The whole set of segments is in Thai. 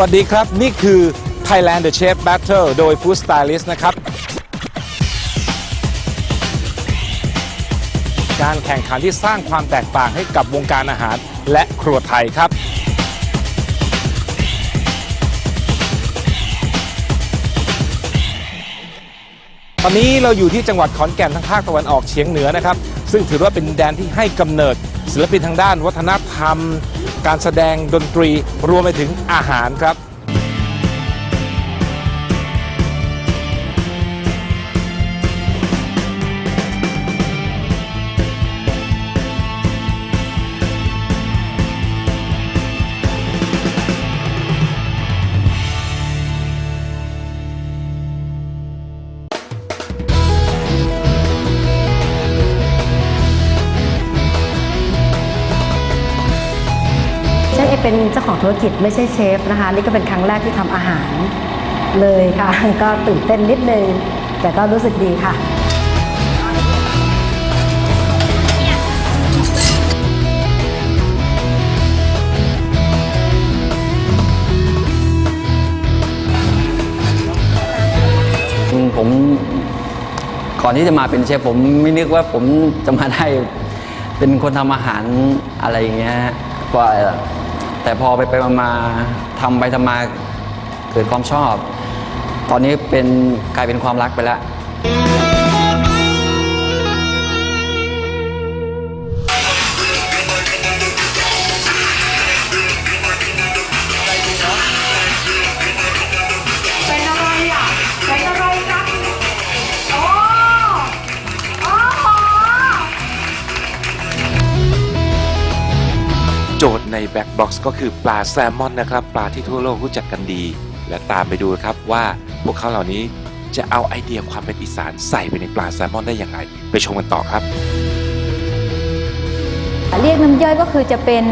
สวัสดีครับ นี่คือ Thailand The Chef Battle โดย Food Stylist นะครับ การแข่งขันที่สร้างความแตกต่างให้กับวงการอาหารและครัวไทยครับตอนนี้เราอยู่ที่จังหวัดขอนแก่นทางภาคตะวันออกเฉียงเหนือนะครับ ซึ่งถือว่าเป็นดินแดนที่ให้กำเนิดศิลปินทางด้านวัฒนธรรม การแสดงดนตรีรวมไปถึงอาหารครับ ของธุรกิจไม่ใช่เชฟนะคะ นี่ก็เป็นครั้งแรกที่ทำอาหารเลยค่ะ ก็ตื่นเต้นนิดนึง แต่ก็รู้สึกดีค่ะผมก่อนที่จะมาเป็นเชฟผมไม่นึกว่าผมจะมาได้เป็นคนทำอาหารอะไรอย่างเงี้ยว่า แต่พอไปไปมามาทำไปทำมาเกิดความชอบ ตอนนี้เป็นกลายเป็นความรักไปแล้ว โจทย์ในแบ็กบ็อกซ์ก็คือปลาแซลมอนนะครับ ปลาที่ทั่วโลกรู้จักกันดี และตามไปดูครับว่าพวกเขาเหล่านี้จะเอาไอเดียความเป็นอีสานใส่ไปในปลาแซลมอนได้อย่างไร ไปชมกันต่อครับ เรียกน้ำย่อยก็คือจะเป็น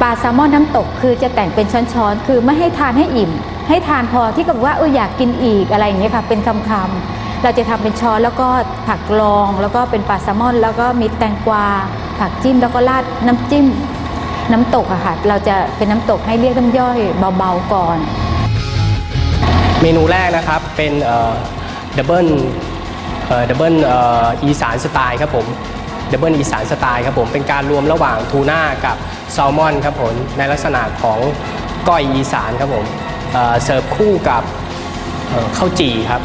ปลาแซลมอนน้ำตก คือจะแต่งเป็นช้อนๆ คือไม่ให้ทานให้อิ่ม ให้ทานพอที่กับว่าเอออยากกินอีกอะไรอย่างเงี้ยค่ะ เป็นคำๆเราจะทำเป็นช้อนแล้วก็ผักกรอง แล้วก็เป็นปลาแซลมอน แล้วก็มีแตงกวาผักจิ้มแล้วก็ราดน้ำจิ้ม น้ำตกอะค่ะ เราจะเป็นน้ำตกให้เรียกน้ำย่อยเบาๆก่อน เมนูแรกนะครับเป็นดับเบิลดับเบิลอีสานสไตล์ครับผมดับเบิลอีสานสไตล์ครับผมเป็นการรวมระหว่างทูน่ากับแซลมอนครับผมในลักษณะของก้อยอีสานครับผมเอ่อเสิร์ฟคู่กับเอ่อข้าวจี่ครับ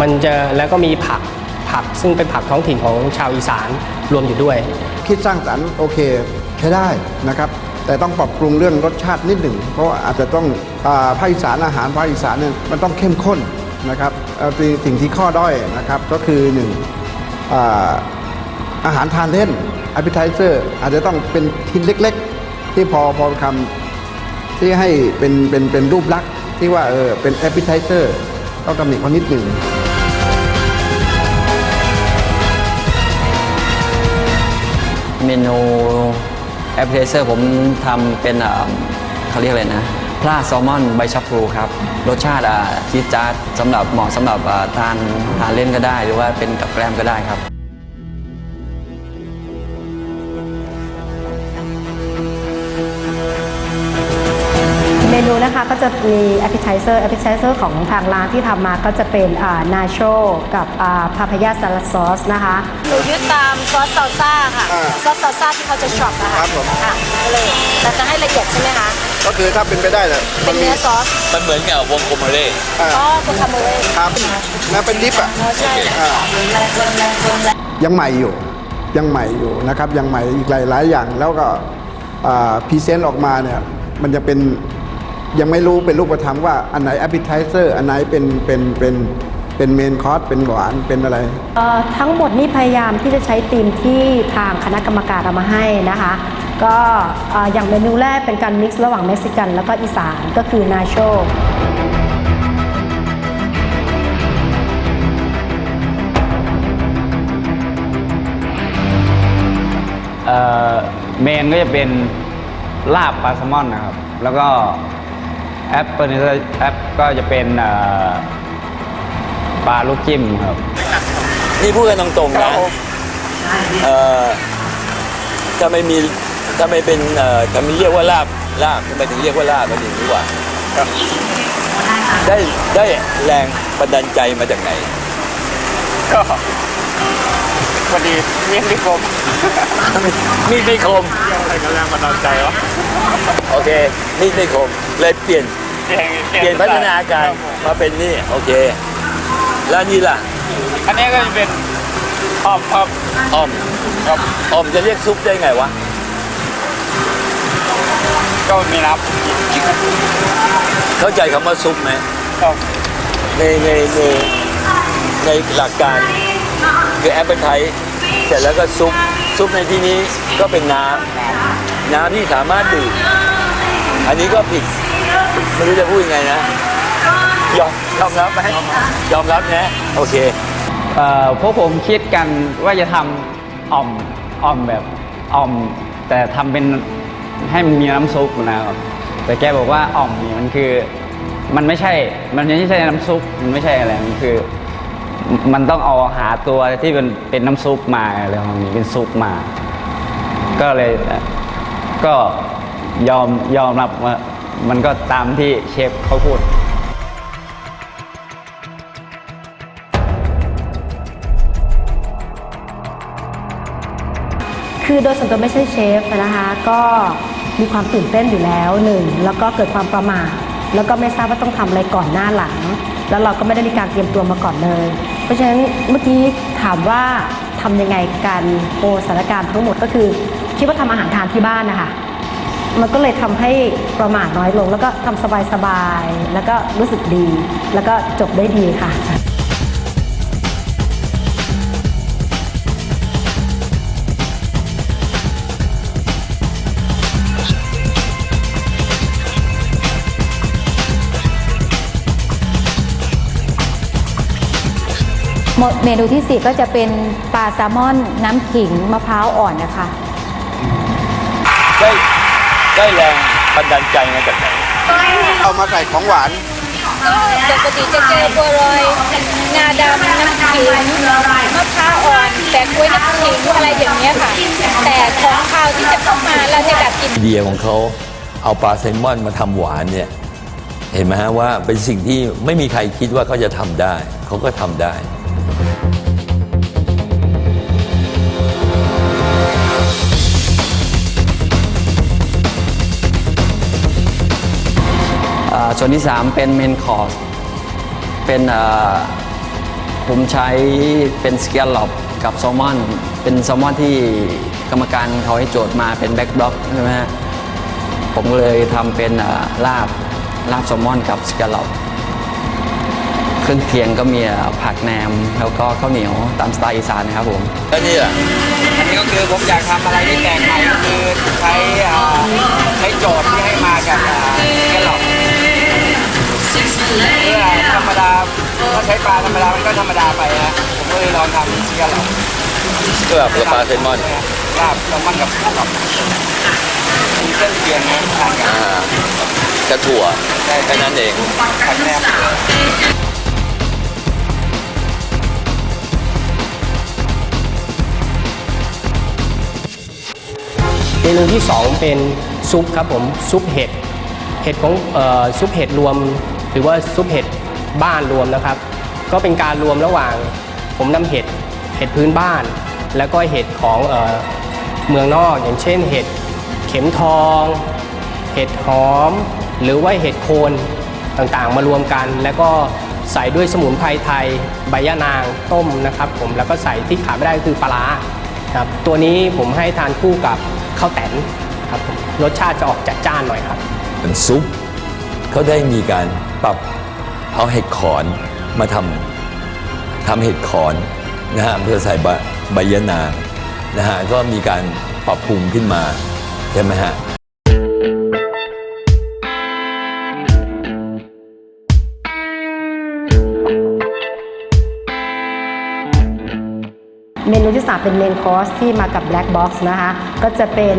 มันจะแล้วก็มีผักผักซึ่งเป็นผักท้องถิ่นของชาวอีสานรวมอยู่ด้วย คิดสร้างสรรค์โอเคใช้ได้นะครับ แต่ต้องปรับปรุงเรื่องรสชาตินิดหนึ่ง เพราะาอาจจะต้องอภาคอีสานอาหารภาคอีสานเนี่ยมันต้องเข้มข้นนะครับเอ่อสิ่งที่ข้อด้อยนะครับก็คือหนึ่งอาอาหารทานเล่น appetizer อาจจะต้องเป็นชิ้นเล็ก ๆ ที่พอพอคำที่ให้เป็นเป็นเป็นรูปลักษณ์ที่ว่าเออเป็นอ a p p e t i z e r ต้องตำหนิเขานิดหนึ่งเมนู ปเปิลเซอร์ผมทำเป็นเขาเรียกอะไรนะปลาแซลมอนใบชะพลูครับ รสชาติอะจี๊ดจ๊าดสำหรับเหมาะสำหรับทานทานเล่นก็ได้ หรือว่าเป็นกับแกล้มก็ได้ครับ จะมี appetizer appetizer ของทางร้านที่ทำมาก็จะเป็นนาโชกับพาพายาสลัดซอสนะคะหนูยึดตามซอสซาลซ่าค่ะ อ่าซอสซาลซ่าที่เขาจะช็อปอะครัค่ะบผม ค่ะเลยแต่จะให้ละเอียดใช่ไหมคะ ก็คือถ้าเป็นไปได้เนี่ยเป็นเนื้อซอสมันเหมือนกับวงกลมมาเร่อ่าอ๋อตัวคาโมเล่ครับนะเป็นดิฟอะ อ๋อใช่อ่ายังใหม่อยู่ยังใหม่อยู่นะครับยังใหม่อีกหลายหลายอย่างแล้วก็พรีเซนต์ออกมาเนี่ยมันจะเป็น ยังไม่รู้เป็นรูปธรรมว่าอันไหน appetizer อันไหนเป็นเป็นเป็นเป็นเมนคอร์สเป็นหวานเป็นอะไร เอ่อทั้งหมดนี่พยายามที่จะใช้ธีมที่ทางคณะกรรมการเอามาให้นะคะ ก็เอ่ออย่างเมนูแรกเป็นการมิกซ์ระหว่างเม็กซิกัน แล้วก็อีสานก็คือนาโชเอ่อเมนก็จะเป็นลาบปลาแซลมอนนะครับ แล้วก็ แอปเปิลแอปก็จะเป็นเอ่อปลาลูกจิ้มครับ นี่พูดกันตรงๆนะเอ่อถ้าไม่มีถ้าไม่เป็นเอ่อถ้าไม่เรียกว่าลาบลาบทำไมถึงเรียกว่าลาบกันอย่างนี้กว่าได้ได้แรงบันดาลใจมาจากไหน ก็พอดีมีดนิคมมีดไม่คมอะไรก็แรงบันดาลใจวะโอเคมีดไม่คมเลยเปลี่ยน เปลี่ยนเปลี่ยนพัฒนาการมาเป็นนี่โอเค แล้วนี่ล่ะ อันนี้ก็จะเป็นออมครับอ้อมครับอ้อมจะเรียกซุปได้ไงวะก็มีน้เข้าใจคำว่าซุปไหมำครับในในในในหลักการคือแอปเปิลไทเสร็จแล้วก็ซุปซุปในที่นี้ก็เป็นน้ำน้ำที่สามารถดื่มอันนี้ก็ผิด ไม่รู้จะพูดยังไงนะ ยอมยอมรับไหมยอมรับนะ โอเค เอ่อพวกผมคิดกันว่าจะทำอ่อมอ่อมแบบอ่อม แต่ทำเป็นให้มันมีน้ำซุปนะครับแต่แกบอกว่าอ่อมนี่มันคือ มันไม่ใช่ มันไม่ใช่น้ำซุปมันไม่ใช่อะไรมันคือ มันต้องเอาหาตัวที่เป็นเป็นน้ำซุปมาอะไรประมาณนี้เป็นซุปมา ก็เลยก็ยอมยอมรับว่า มันก็ตามที่เชฟเขาพูด คือโดยส่วนตัวไม่ใช่เชฟนะคะก็มีความตื่นเต้นอยู่แล้วหนึ่งแล้วก็เกิดความประมาทแล้วก็ไม่ทราบว่าต้องทำอะไรก่อนหน้าหลัง แล้วเราก็ไม่ได้มีการเตรียมตัวมาก่อนเลย เพราะฉะนั้นเมื่อกี้ถามว่าทำยังไงกันโอสถานการณ์ทั้งหมดก็คือ คิดว่าทำอาหารทานที่บ้านนะคะ มันก็เลยทำให้ประมาทน้อยลง แล้วก็ทำสบายๆ แล้วก็รู้สึกดี แล้วก็จบได้ดีค่ะเมนูที่ 4 ก็จะเป็นปลาแซลมอนน้ำขิงมะพร้าวอ่อนนะคะ ได้ได้แรงบันดาลใจมาจากไหนเอามาใส่ของหวานปกติจะเจอบัวลอยงาดำน้ำขิงมะพร้าวอ่อนแปะกล้วยน้ำขิงอะไรอย่างเงี้ยค่ะ แต่ของคาวที่จะเข้ามาเราจะดัดกลิ่นไอเดียของเขาเอาปลาแซลมอนมาทำหวานเนี่ยเห็นไหมฮะว่าเป็นสิ่งที่ไม่มีใครคิดว่าเขาจะทำได้ เขาก็ทำได้ ส่วนที่ 3 เป็นเมนคอร์สเป็นอ่าผมใช้เป็นสเกลลอปกับแซลมอน เป็นแซลมอนที่กรรมการเขาให้โจทย์มาเป็นแบ็กบล็อกใช่ไหมฮะผมก็เลยทำเป็นอ่าลาบลาบแซลมอนกับสเกลลอปเครื่องเคียงก็มีอ่าผักแหนมแล้วก็ข้าวเหนียวตามสไตล์อีสานนะครับผมแล้วนี่ล่ะอันนี้ก็คือผมอยากทำอะไรที่แปลกใหม่ก็คือใช้อ่าใช้โจทย์ที่ให้มาจากอ่าแกลลอกเพื่อ ธรรมดาถ้าใช้ปลาธรรมดามันก็ธรรมดาไปนะผมก็เลยลองทำแกลลอกก็แบบปลาแซลมอนลาบแซลมอนกับแกลลอกมีเครื่องเคียงนะทานกับอ่ากระถั่วแค่นั้นเองผักแหนมเมนูที่ 2 เป็นซุปครับผมซุปเห็ดเห็ดของออซุปเห็ดรวม หรือว่าซุปเห็ดบ้านรวมนะครับ ก็เป็นการรวมระหว่าง ผมนำเห็ดเห็ดพื้นบ้าน แล้วก็เห็ดของเออเมืองนอกอย่างเช่น เห็ดเข็มทอง เห็ดหอม หรือว่าเห็ดโคนต่างๆ มารวมกัน แล้วก็ใส่ด้วยสมุนไพรไทยใบยะนางต้มนะครับ ผมแล้วก็ใส่ที่ขาดไม่ได้ก็คือปลาร้าครับตัวนี้ผมให้ทานคู่กับข้าวแตนครับผมรสชาติจะออกจัดจ้านหน่อยครับเป็นซุปเขาได้มีการ ปรับเอาเห็ดขอนมาทำทำเห็ดขอนนะฮะเพื่อใส่ใบใบยะนางนะฮะก็มีการปรับปรุงขึ้นมาใช่ไหมฮะเมนูที่ 3 เป็นเมนคอร์สที่มากับ Black Box นะคะ ก็จะเป็น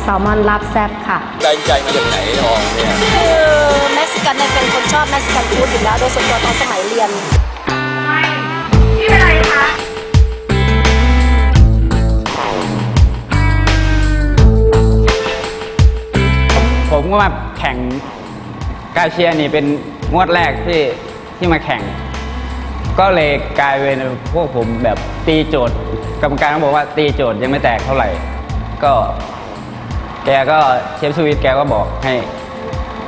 แซลมอนลาบแซบค่ะได้ใจมาจากไหนอองเนี่ย กซิกันเนี่ยเป็นคนชอบเม็กซิกันฟู้ดอยู่แล้วโดยส่วนตัวตอนสมัยเรียน นี่เป็นอะไรคะ ผมก็มาแข่งกาเชียร์นี่เป็นงวดแรกที่ที่มาแข่ง ก็เลยกลายเป็นพวกผมแบบตีโจทย์กรรมการก็บอกว่าตีโจทย์ยังไม่แตกเท่าไหร่ ก็ แกก็เชฟสวิตแกก็บอกให้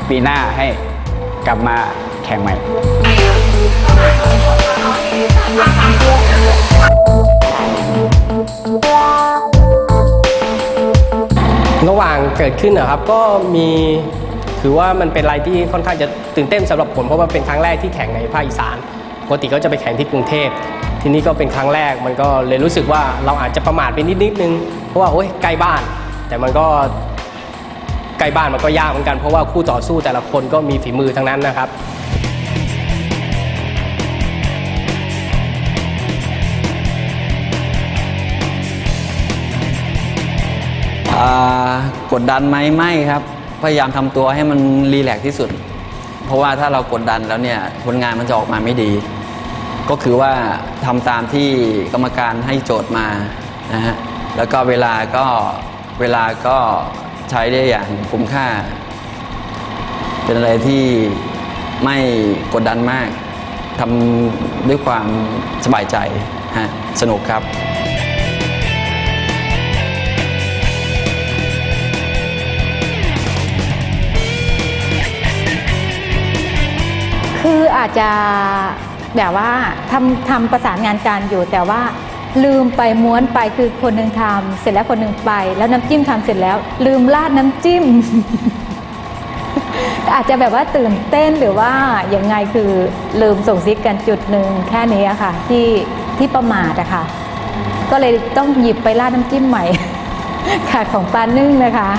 ปีหน้าให้ กลับมาแข่งใหม่ระหว่างเกิดขึ้นนะครับก็มีถือว่ามันเป็นอะไรที่ค่อนข้างจะตื่นเต้นสำหรับผมเพราะว่าเป็นครั้งแรกที่แข่งในภาคอีสานปกติก็จะไปแข่งที่กรุงเทพทีนี้ก็เป็นครั้งแรกมันก็เลยรู้สึกว่าเราอาจจะประมาทไปนิดนิดนึงเพราะว่าโอ๊ยใกล้บ้าน แต่มันก็ ใกล้บ้านมันก็ยากเหมือนกันเพราะว่าคู่ต่อสู้แต่ละคนก็มีฝีมือทั้งนั้นนะครับกดดันไหมไม่ครับ พยายามทำตัวให้มันรีแลกซ์ที่สุด เพราะว่าถ้าเรากดดันแล้วเนี่ยผลงานมันจะออกมาไม่ดี ก็คือว่าทำตามที่กรรมการให้โจทย์มานะฮะแล้วก็เวลาก็เวลาก็ ใช้ได้อย่างคุ้มค่า เป็นอะไรที่ไม่กดดันมากทำด้วยความสบายใจฮะสนุกครับคืออาจจะแบบว่าทำทำประสานงานการอยู่แต่ว่า ลืมไปม้วนไปคือคนหนึ่งทำเสร็จแล้วคนหนึ่งไป แล้วน้ำจิ้มทำเสร็จแล้ว ลืมราดน้ำจิ้ม อาจจะแบบว่าตื่นเต้นหรือว่าอย่างไงคือลืมส่งซิกกันจุดหนึ่งแค่นี้ค่ะ ที่ที่ประมาทอะค่ะ ก็เลยต้องหยิบไปราดน้ำจิ้มใหม่ค่ะของปลานึ่งนะคะ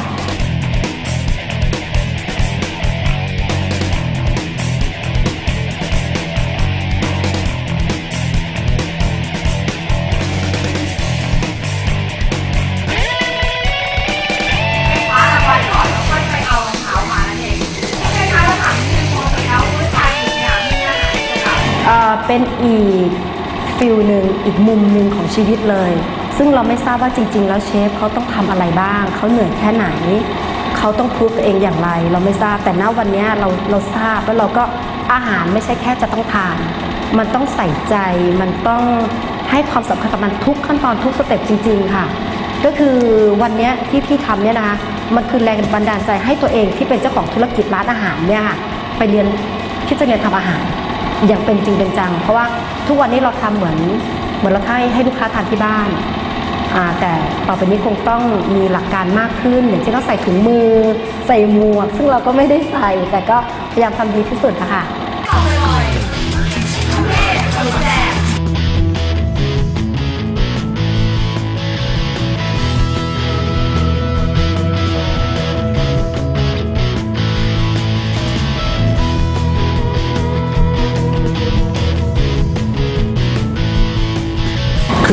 เป็นอีกฟิลหนึ่งอีกมุมหนึ่งของชีวิตเลย ซึ่งเราไม่ทราบว่าจริง ๆ แล้วเชฟเขาต้องทำอะไรบ้าง เขาเหนื่อยแค่ไหน เขาต้องพูดตัวเองอย่างไร เราไม่ทราบแต่ณวันนี้เราเราทราบแล้วเราก็อาหารไม่ใช่แค่จะต้องทาน มันต้องใส่ใจมันต้องให้ความสำคัญกับมันทุกขั้นตอนทุกสเต็ปจริง ๆ ค่ะ ก็คือวันนี้ที่ที่ทำเนี่ยนะคะมันคือแรงบันดาลใจให้ตัวเองที่เป็นเจ้าของธุรกิจร้านอาหารเนี่ยค่ะไปเรียนคิดจะเรียนทำอาหาร อย่างเป็นจริงเป็นจัง เพราะว่าทุกวันนี้เราทำเหมือนเหมือนเราให้ให้ลูกค้าทานที่บ้านแต่ต่อไปนี้คงต้องมีหลักการมากขึ้น อย่างเช่นต้องใส่ถุงมือ ใส่หมวก ซึ่งเราก็ไม่ได้ใส่แต่ก็พยายามทำดีที่สุดนะคะ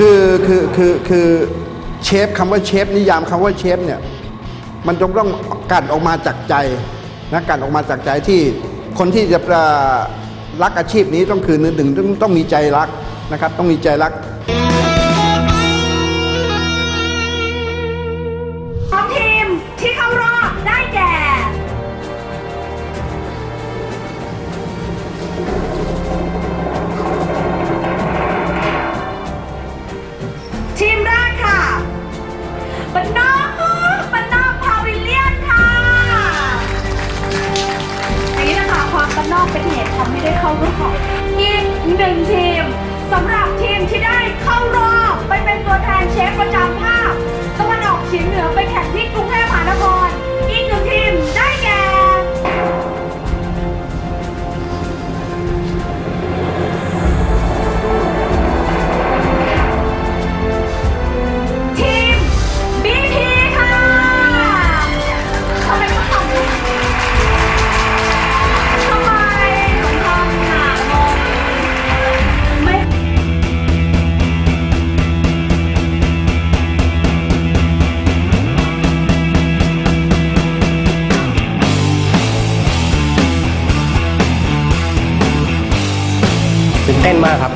คือคือคือคือเชฟคำว่าเชฟนิยามคำว่าเชฟเนี่ยมันจงต้องกันออกมาจากใจนะกันออกมาจากใจที่คนที่จะรักอาชีพนี้ต้องคือหนึ่งต้องต้องมีใจรักนะครับ ต้องมีใจรัก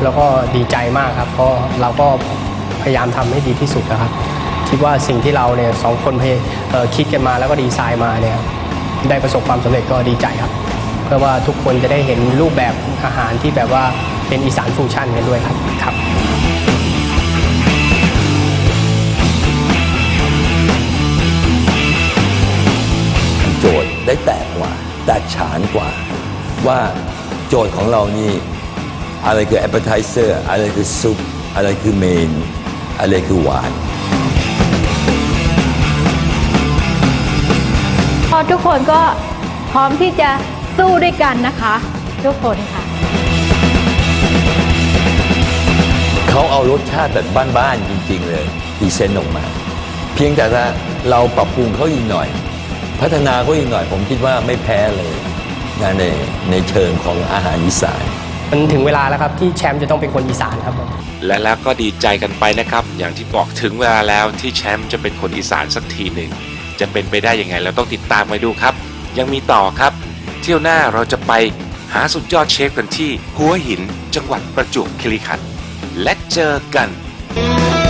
แล้วก็ดีใจมากครับเพราะเราก็พยายามทำให้ดีที่สุดนะครับ คิดว่าสิ่งที่เราเนี่ยสองคนคิดกันมาแล้วก็ดีไซน์มาเนี่ยได้ประสบความสำเร็จก็ดีใจครับ เพื่อว่าทุกคนจะได้เห็นรูปแบบอาหารที่แบบว่าเป็นอีสานฟูชั่นกันด้วยครับครับโจทย์ได้แตกกว่าแตกฉานกว่า ว่าโจทย์ของเรานี่ อะไรคือ appetizer อะไรคือซุป อะไรคือเมน อะไรคือหวาน พอทุกคนก็พร้อมที่จะสู้ด้วยกันนะคะ ทุกคนค่ะ เขาเอารสชาติแบบบ้านๆจริง ๆ เลยพรีเซนต์ออกมา เพียงแต่ว่าเราปรับปรุงเขาอีกหน่อย พัฒนาเขาอีกหน่อย ผมคิดว่าไม่แพ้เลยนะในในเชิงของอาหารอีสาน มันถึงเวลาแล้วครับที่แชมป์จะต้องเป็นคนอีสานครับผมและแล้วก็ดีใจกันไปนะครับ อย่างที่บอกถึงเวลาแล้วที่แชมป์จะเป็นคนอีสานสักทีหนึ่ง จะเป็นไปได้ยังไงเราต้องติดตามไปดูครับ ยังมีต่อครับ เที่ยวหน้าเราจะไปหาสุดยอดเชฟกันที่หัวหิน จังหวัดประจวบคีรีขันธ์และเจอกัน「